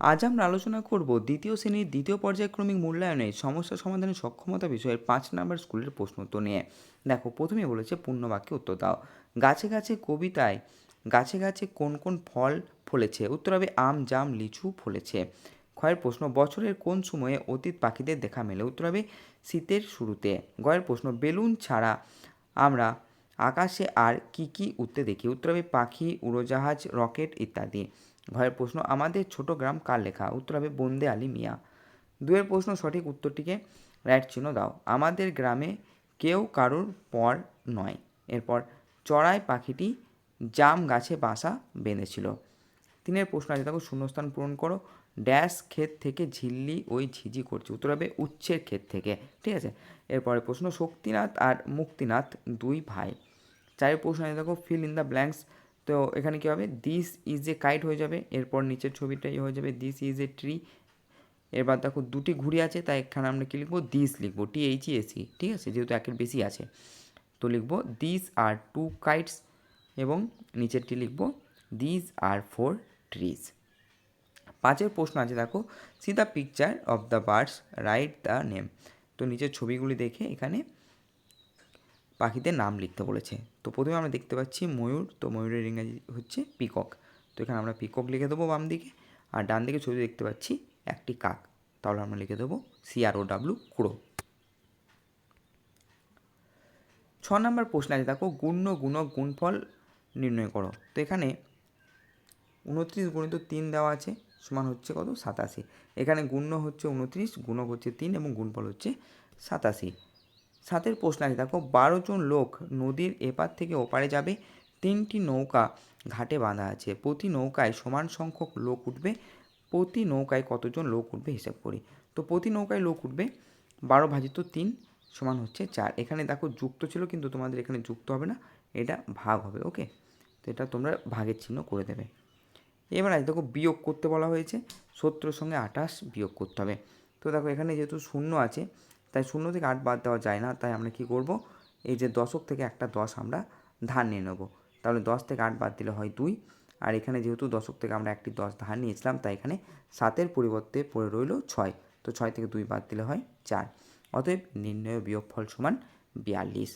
আজ আমরা আলোচনা করব দ্বিতীয় শ্রেণির দ্বিতীয় পর্যায়ক্রমিক মূল্যায়নে সমস্যা সমাধানের সক্ষমতা বিষয়ের পাঁচ নম্বর স্কুলের প্রশ্ন উত্তর নিয়ে। দেখো প্রথমে বলেছে পূর্ণ বাক্যে উত্তর দাও। গাছে গাছে কবিতায়, গাছে গাছে কোন কোন ফল ফলেছে? উত্তর হবে আম, জাম, লিচু ফলেছে। ক্ষয়ের প্রশ্ন, বছরের কোন সময়ে অতীত পাখিদের দেখা মেলে? উত্তর হবে শীতের শুরুতে। গয়ের প্রশ্ন, বেলুন ছাড়া আমরা আকাশে আর কি কি উঠতে দেখি? উত্তর হবে পাখি, উড়োজাহাজ, রকেট ইত্যাদি। ঘরের প্রশ্ন, আমাদের ছোট গ্রাম কার লেখা? উত্তর হবে, বন্দে আলী মিয়া। দুয়ের প্রশ্ন সঠিক, উত্তরটিকে রাইট চিহ্ন দাও। আমাদের গ্রামে কেউ কারুর পর নয়। এরপর, চড়াই পাখিটি জাম গাছে বাসা বেঁধেছিল। তিনের প্রশ্ন আছে দেখো শূন্যস্থান পূরণ করো। ড্যাশ ক্ষেত থেকে ঝিল্লি ওই ঝিঝি করছে। উত্তর হবে, উচ্ছের ক্ষেত থেকে। ঠিক আছে? এরপরে প্রশ্ন, শক্তিনাথ আর মুক্তিনাথ দুই ভাই? চারের প্রশ্ন আছে, দেখো ফিল ইন দ্য ব্ল্যাঙ্কস তো এখানে কী হবে? দিস ইজ এ কাইট হয়ে যাবে। এরপর নিচের ছবিটাই হয়ে যাবে। দিস ইজ এ ট্রি এবার দেখো দুটি ঘুড়ি আছে, তাই এখানে আমরা কী লিখব? দিস লিখব। টি এইচ এসি ঠিক আছে? যেহেতু একের বেশি আছে। তো লিখব দিস আর টু কাইটস এবং নিচেরটি লিখব দিস আর ফোর ট্রিজ পাঁচের প্রশ্ন আছে, দেখো। See the picture of the birds write the name তো নিচের ছবিগুলি দেখে এখানে পাখিদের নাম লিখতে বলেছে। তো প্রথমে আমরা দেখতে পাচ্ছি ময়ূর, তো ময়ূরের ইংরাজি হচ্ছে পিকক। তো এখানে আমরা পিকক লিখে দেবো বাম দিকে, আর ডান দিকে ছবি দেখতে পাচ্ছি একটি কাক। তাহলে আমরা লিখে দেবো সিআর ও ডাব্লু কুড়ো ছ নম্বর প্রশ্ন আছে, দেখো, গুণ্য, গুণক, গুণফল নির্ণয় করো। তো এখানে উনত্রিশ গুণিত তিন দেওয়া আছে, সমান হচ্ছে কত? সাতাশি। এখানে গুণ্য হচ্ছে উনত্রিশ, গুণক হচ্ছে তিন, এবং গুণফল হচ্ছে সাতাশি। সাতের প্রশ্ন আছে। দেখো, বারো জন লোক নদীর এপার থেকে ওপারে যাবে, তিনটি নৌকা ঘাটে বাঁধা আছে। প্রতি নৌকায় সমান সংখ্যক লোক উঠবে, প্রতি নৌকায় কতজন লোক উঠবে হিসাব করি। তো প্রতি নৌকায় লোক উঠবে বারো ভাজিত তিন সমান হচ্ছে চার। এখানে দেখো যুক্ত ছিল, কিন্তু তোমাদের এখানে যুক্ত হবে না, এটা ভাগ হবে, ওকে? তো এটা তোমরা ভাগের চিহ্ন করে দেবে। এবার আজ দেখো বিয়োগ করতে বলা হয়েছে, সত্তরের সঙ্গে আঠাশ বিয়োগ করতে হবে। তো দেখো এখানে যেহেতু শূন্য আছে তাই শূন্য থেকে আট বাদ দেওয়া যায় না, তাই আমরা কি করব? এই যে দশক থেকে একটা দশ আমরা ধার নিয়ে নেব। তাহলে দশ থেকে আট বাদ দিলে হয় দুই। আর এখানে যেহেতু দশক থেকে আমরা একটি দশ ধার নিয়েছিলাম, তাই এখানে সাতের পরিবর্তে পড়ে রইল ছয়। তো ছয় থেকে দুই বাদ দিলে হয় চার। অতএব নির্ণয় বিয়োগফল সমান বিয়াল্লিশ।